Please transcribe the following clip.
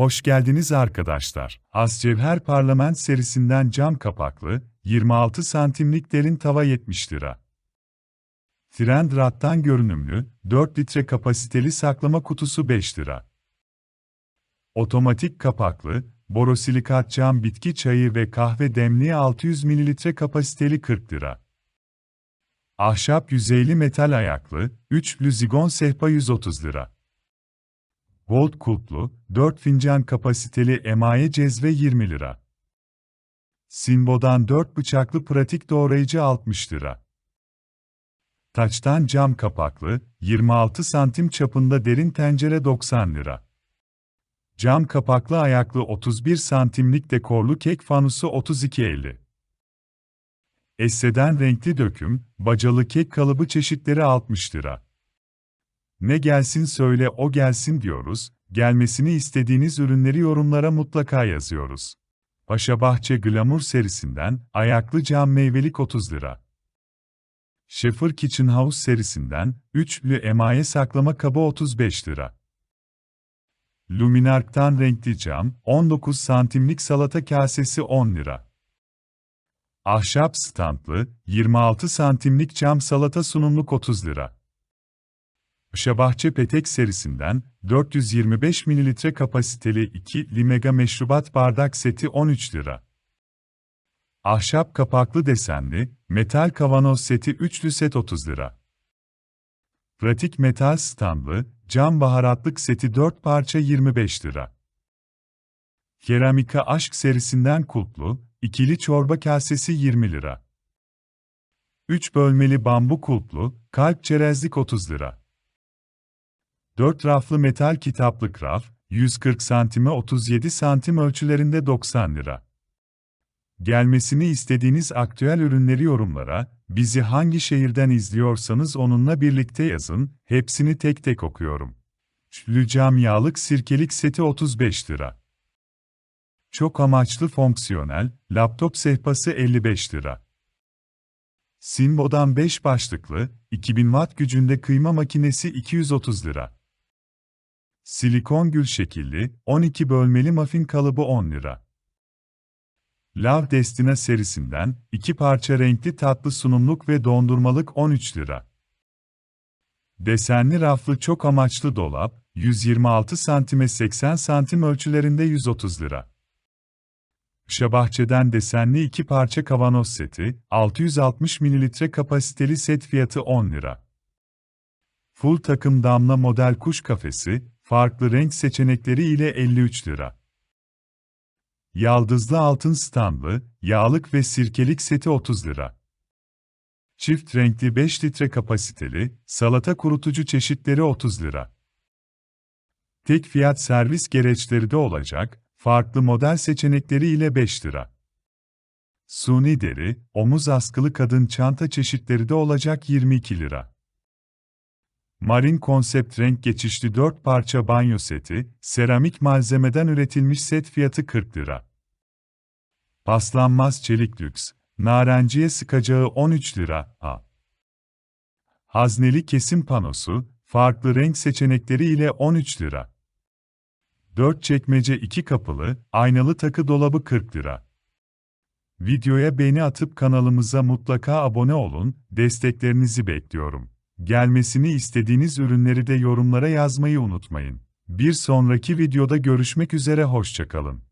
Hoş geldiniz arkadaşlar. Ascevher Parlament serisinden cam kapaklı, 26 santimlik derin tava 70 lira. Trend rattan görünümlü, 4 litre kapasiteli saklama kutusu 5 lira. Otomatik kapaklı, borosilikat cam bitki çayı ve kahve demliği 600 ml kapasiteli 40 lira. Ahşap yüzeyli metal ayaklı, 3'lü zigon sehpa 130 lira. Gold kulplu, 4 fincan kapasiteli emaye cezve 20 lira. Sinbo'dan 4 bıçaklı pratik doğrayıcı 60 lira. Taçtan cam kapaklı, 26 santim çapında derin tencere 90 lira. Cam kapaklı ayaklı 31 santimlik dekorlu kek fanusu 32.50. Esse'den renkli döküm, bacalı kek kalıbı çeşitleri 60 lira. Ne gelsin söyle o gelsin diyoruz, gelmesini istediğiniz ürünleri yorumlara mutlaka yazıyoruz. Paşabahçe Glamour serisinden, ayaklı cam meyvelik 30 lira. Şefir Kitchen House serisinden, üçlü emaye saklama kabı 35 lira. Luminark'tan renkli cam, 19 santimlik salata kasesi 10 lira. Ahşap standlı, 26 santimlik cam salata sunumluk 30 lira. Paşabahçe Petek serisinden 425 ml kapasiteli 2 mega meşrubat bardak seti 13 lira. Ahşap kapaklı desenli, metal kavanoz seti üçlü set 30 lira. Pratik metal standlı, cam baharatlık seti 4 parça 25 lira. Keramika Aşk serisinden kulplu, ikili çorba kasesi 20 lira. 3 bölmeli bambu kulplu, kalp çerezlik 30 lira. 4 raflı metal kitaplık raf, 140 santime 37 santim ölçülerinde 90 lira. Gelmesini istediğiniz aktüel ürünleri yorumlara, bizi hangi şehirden izliyorsanız onunla birlikte yazın, hepsini tek tek okuyorum. Üçlü cam yağlık sirkelik seti 35 lira. Çok amaçlı fonksiyonel, laptop sehpası 55 lira. Sinbo'dan 5 başlıklı, 2000 watt gücünde kıyma makinesi 230 lira. Silikon gül şekilli, 12 bölmeli muffin kalıbı 10 lira. Love Destina serisinden, iki parça renkli tatlı sunumluk ve dondurmalık 13 lira. Desenli raflı çok amaçlı dolap, 126 santime 80 santim ölçülerinde 130 lira. Şabahçe'den desenli iki parça kavanoz seti, 660 ml kapasiteli set fiyatı 10 lira. Full takım damla model kuş kafesi, farklı renk seçenekleri ile 53 lira. Yaldızlı altın standlı, yağlık ve sirkelik seti 30 lira. Çift renkli 5 litre kapasiteli, salata kurutucu çeşitleri 30 lira. Tek fiyat servis gereçleri de olacak, farklı model seçenekleri ile 5 lira. Suni deri, omuz askılı kadın çanta çeşitleri de olacak 22 lira. Marin konsept renk geçişli 4 parça banyo seti, seramik malzemeden üretilmiş set fiyatı 40 lira. Paslanmaz çelik lüks, narenciye sıkacağı 13 lira, a. Hazneli kesim panosu, farklı renk seçenekleri ile 13 lira. 4 çekmece 2 kapılı, aynalı takı dolabı 40 lira. Videoya beğeni atıp kanalımıza mutlaka abone olun, desteklerinizi bekliyorum. Gelmesini istediğiniz ürünleri de yorumlara yazmayı unutmayın. Bir sonraki videoda görüşmek üzere hoşçakalın.